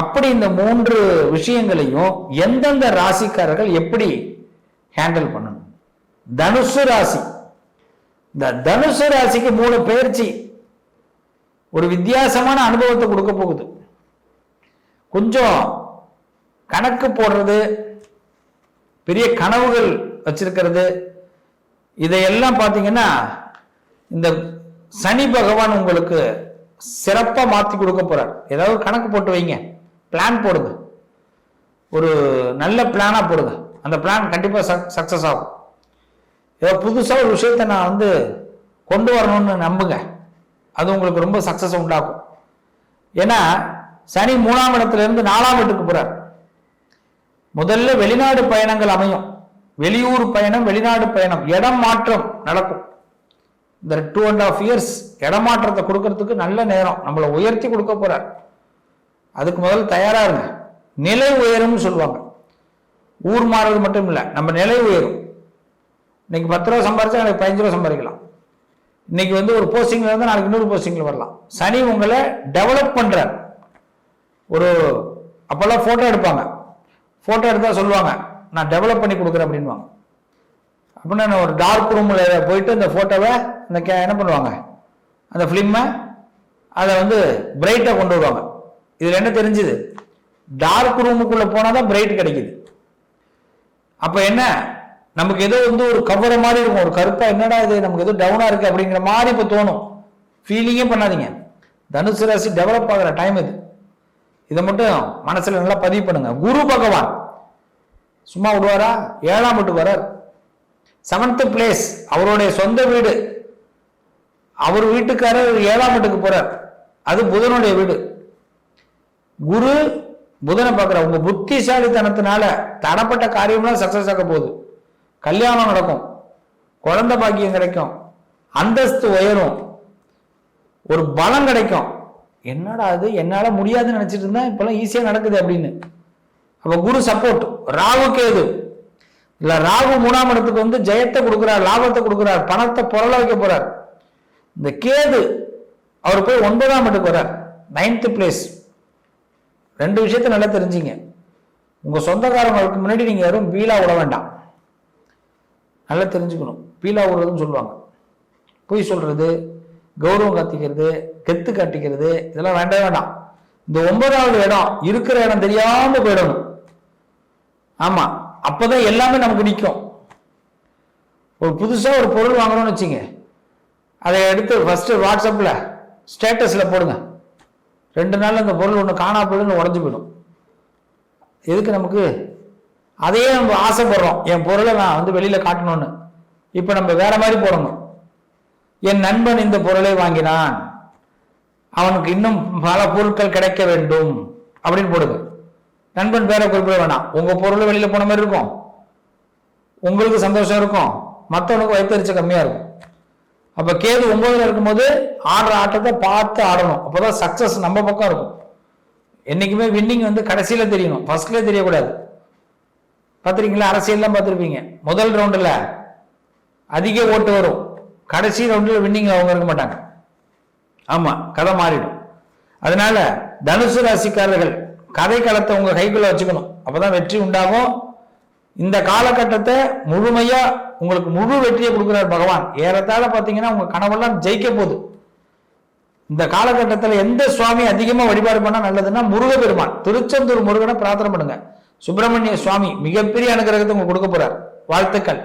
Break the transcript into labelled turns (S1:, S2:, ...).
S1: அப்படி இந்த மூன்று விஷயங்களையும் எந்தெந்த ராசிக்காரர்கள் எப்படி ஹேண்டில் பண்ணணும்? தனுசு ராசி. இந்த தனுசு ராசிக்கு மூணு பயிற்சி. ஒரு வித்தியாசமான அனுபவத்தை கொடுக்க போகுது. கொஞ்சம் கணக்கு போடுறது பெரிய கனவுகள் வச்சிருக்கிறது. இதையெல்லாம் பார்த்தீங்கன்னா இந்த சனி பகவான் உங்களுக்கு சிறப்பாக மாற்றி கொடுக்க போறார். ஏதாவது கணக்கு போட்டு வைங்க. பிளான் போடுங்க. ஒரு நல்ல பிளானாக போடுங்க. அந்த பிளான் கண்டிப்பாக சக்ஸஸ் ஆகும். ஏதோ புதுசாக ஒரு விஷயத்தை நான் வந்து கொண்டு வரணும்னு நம்புங்க. அது உங்களுக்கு ரொம்ப சக்ஸஸ் உண்டாகும் ஏன்னா சனி மூணாம் இடத்துல இருந்து நாலாம் வீட்டுக்கு போகிறார் முதல்ல வெளிநாடு பயணங்கள் அமையும். வெளியூர் பயணம் வெளிநாடு பயணம். இடம் மாற்றம் நடக்கும். இந்த டூ அண்ட் ஆஃப் இயர்ஸ் இடமாற்றத்தை கொடுக்கறதுக்கு நல்ல நேரம். நம்மளை உயர்த்தி கொடுக்க போகிறார் அதுக்கு முதல்ல தயாரா இருங்க. நிலை உயரும்னு சொல்லுவாங்க. ஊர் மாறுறது மட்டும் இல்லை நம்ம நிலை உயரும். இன்னைக்கு பத்து ரூபா சம்பாரிச்சா நாளைக்கு பதினஞ்சு ரூபா சம்பாதிக்கலாம். இன்னைக்கு வந்து ஒரு போஸ்டிங்ல இருந்தால் நாளைக்கு இன்னொரு போஸ்டிங்ல வரலாம். சனி உங்களை டெவலப் பண்றார். ஒரு அப்பெல்லாம் போட்டோ எடுப்பாங்க. போட்டோ எடுத்தா சொல்லுவாங்க நான் டெவலப் பண்ணி கொடுக்குறேன் அப்படின்வாங்க அப்படின்னா நான் ஒரு டார்க் ரூமில் போயிட்டு அந்த ஃபோட்டோவை அந்த கே என்ன பண்ணுவாங்க? அந்த ஃபிலிம்மை அதை வந்து பிரைட்டாக கொண்டு வருவாங்க. இதில் என்ன தெரிஞ்சுது? டார்க் ரூமுக்குள்ளே போனால் தான் பிரைட் கிடைக்குது. அப்போ என்ன? நமக்கு ஏதோ வந்து ஒரு கவர மாதிரி இருக்கும். ஒரு கருப்பா என்னடா இது? நமக்கு ஏதோ டவுனா இருக்கு. அப்படிங்கிற மாதிரி இப்போ தோணும். ஃபீலிங்கே பண்ணாதீங்க. தனுசு ராசி டெவலப் ஆகிற டைம் இது. இதை மட்டும் மனசுல நல்லா பதிவு பண்ணுங்க. குரு பகவான். சும்மா விடுவாரா? ஏழாம் வீட்டு வரார் செவன்த் பிளேஸ் அவருடைய சொந்த வீடு. அவர் வீட்டுக்காரர் ஏழாம் வீட்டுக்கு போறார். அது புதனுடைய வீடு. குரு புதனை பார்க்குற உங்க புத்திசாலித்தனத்தினால தடப்பட்ட காரியம்லாம் சக்சஸ் ஆக போகுது. கல்யாணம் நடக்கும். குழந்தை பாக்கியம் கிடைக்கும். அந்தஸ்து உயரும். ஒரு பலம் கிடைக்கும். என்னடா அது என்னால் முடியாதுன்னு நினச்சிட்டு இருந்தா இப்போல்லாம் ஈஸியாக நடக்குது அப்படின்னு. அப்போ குரு சப்போர்ட் ராகு கேது. இல்லை ராகு மூணாம் இடத்துக்கு வந்து ஜெயத்தை கொடுக்குறார் லாபத்தை கொடுக்குறார் பணத்தை புரள வைக்க போறார். இந்த கேது அவர் போய் ஒன்பதாம் இடத்துக்கு வர்றார். நைன்த் பிளேஸ் ரெண்டு விஷயத்த நல்லா தெரிஞ்சுங்க. உங்கள் சொந்தக்காரங்களுக்கு முன்னாடி நீங்கள் யாரும் பீலா விட வேண்டாம். நல்லா தெரிஞ்சுக்கணும். பீலா விடுறதுன்னு சொல்லுவாங்க. பொய் சொல்கிறது கௌரவம் கத்திக்கிறது கெத்து காட்டிக்கிறது இதெல்லாம் வேண்டவே வேண்டாம். இந்த ஒன்பதாவது இடம் இருக்கிற இடம் தெரியாமல் போயிடணும். ஆமாம் அப்போதான் எல்லாமே நமக்கு நிற்கும் ஒரு புதுசாக ஒரு பொருள் வாங்கணும்னு வச்சுங்க. அதை எடுத்து ஃபஸ்ட்டு வாட்ஸ்அப்பில் ஸ்டேட்டஸில் போடுங்க. ரெண்டு நாள் அந்த பொருள் ஒன்று காணா போயிடுன்னு உடஞ்சு போயிடும். எதுக்கு நமக்கு? அதையே நம்ம ஆசைப்படுறோம். என் பொருளை நான் வந்து வெளியில் காட்டணும்னு. இப்போ நம்ம வேற மாதிரி போடணும். என் நண்பன் இந்த பொருளை வாங்கினான். அவனுக்கு இன்னும் பல பொருட்கள் கிடைக்க வேண்டும் அப்படின்னு போடுங்க நண்பன் பேரை குறிப்பிட வேணாம். உங்கள் பொருளை வெளியில் போன மாதிரி இருக்கும். உங்களுக்கு சந்தோஷம் இருக்கும். மற்றவனுக்கு வைத்தறிச்ச கம்மியாக இருக்கும். அப்ப கேது ஒன்பதுல இருக்கும்போது ஆடுற ஆட்டத்தை பார்த்து ஆடணும். அப்போதான் சக்சஸ் நம்ம பக்கம் இருக்கும். என்னைக்குமே வின்னிங் வந்து கடைசியில தெரியணும். ஃபர்ஸ்ட்ல தெரியக்கூடாது. பார்த்துருக்கீங்களா? அரசியல்லாம் பார்த்துருப்பீங்க. முதல் ரவுண்டில் அதிக ஓட்டு வரும். கடைசி ரவுண்டில் வின்னிங் அவங்க இருக்க மாட்டாங்க. ஆமாம் கதை மாறிடும். அதனால தனுசு ராசிக்காரர்கள் கதை களத்தை உங்கள் கைக்குள்ளே வச்சுக்கணும். அப்போ தான் வெற்றி உண்டாகும். இந்த காலகட்டத்தை முழுமையா உங்களுக்கு முழு வெற்றியை கொடுக்குறார் பகவான். ஏறத்தாழ பாத்தீங்கன்னா உங்க கனவெல்லாம் ஜெயிக்க போகுது. இந்த காலகட்டத்தில் எந்த சுவாமி அதிகமாக வழிபாடு பண்ணால் நல்லதுன்னா முருகப்பெருமான். திருச்செந்தூர் முருகனை பிரார்த்தனை பண்ணுங்க. சுப்பிரமணிய சுவாமி மிகப்பெரிய அனுகிரகத்தை உங்களுக்கு கொடுக்க போறார். வாழ்த்துக்கள்.